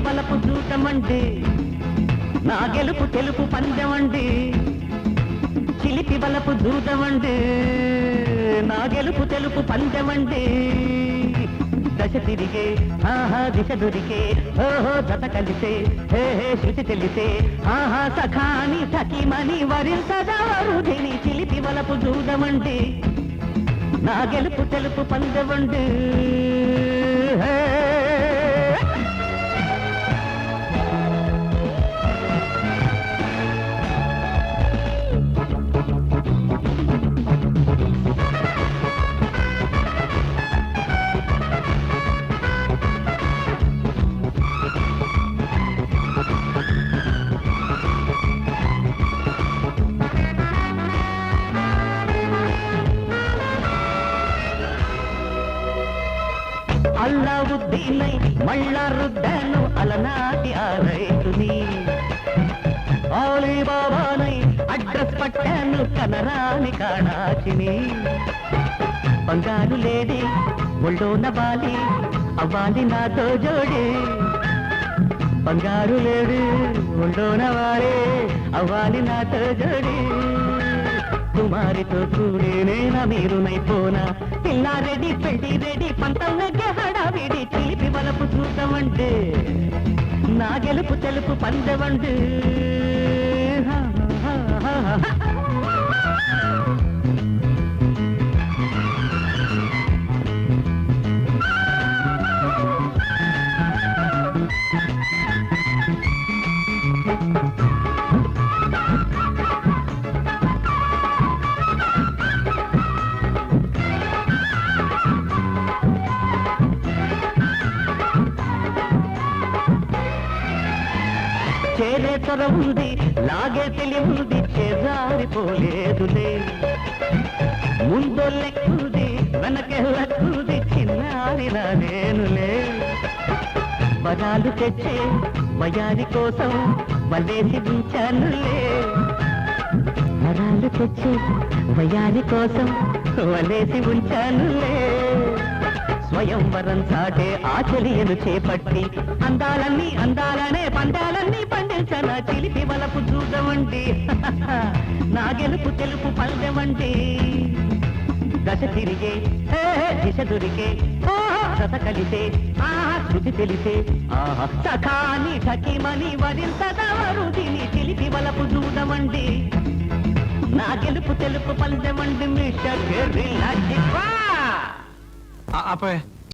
పందెమండి నా గెలుపు తెలుపు పందెమండి. చిలిపి బలపు దూదమండి నా గెలుపు తెలుపు పందెమండి. దశ తిరిగే ఆహా దిశ దొరికే ఓహో దత కలిసే హే హే శృతి తెలిసే ఆహా సఖాని సఖీమని వరించదవరుధిని చిలిపి బలపు దూదమండి నా గెలుపు తెలుపు పందెమండి. హే అల్లావుద్దీనై మళ్ళా రుద్దాను అలనాటి ఆ రైతుని. బాబానై అడ్రస్ పట్టాను కనరాని కాణాచిని బంగారు లేడి ఒళ్ళోన బాలి అవ్వాలి నాతో జోడి. బంగారు లేడి ఒళ్ళోన వాలి అవ్వాలి నాతో జోడి. కుమారితో కూడి నేన మీరునైపోనా పిల్లారెడ్డి పెళ్ళి రెడ్డి పంతం నెగ్గే నా గెలుపు తెలుపు పందెవండి చేరే తర ఉంది లాగే తెలి చేజారిపోలేదులే. ముందో లెక్కుంది వెనకే లెక్కుంది చిన్నారిలా నేనులే. బలాలు తెచ్చే వయారి కోసం వలేసి ఉంచానులే. వరాలు తెచ్చే వయారి కోసం వలేసి ఉంచానులే. స్వయంవరం సాటే ఆచర్యను చేపట్టి అందాలన్నీ అందాలనే పందాలన్నీ పండించన చిలిపి వలపు చూడవండి నా గెలుపు తెలుపు పల్లెవండి దశ తిరిగే దిశ దొరికే దశ రస కలిసే ఆహా శృతి తెలిసే సఖాని సఖీమని వరించదవరు దీని చిలిపి వలపు చూడవండి నా గెలుపు తెలుపు పల్లెవండి మిష ఆ- ఆపే.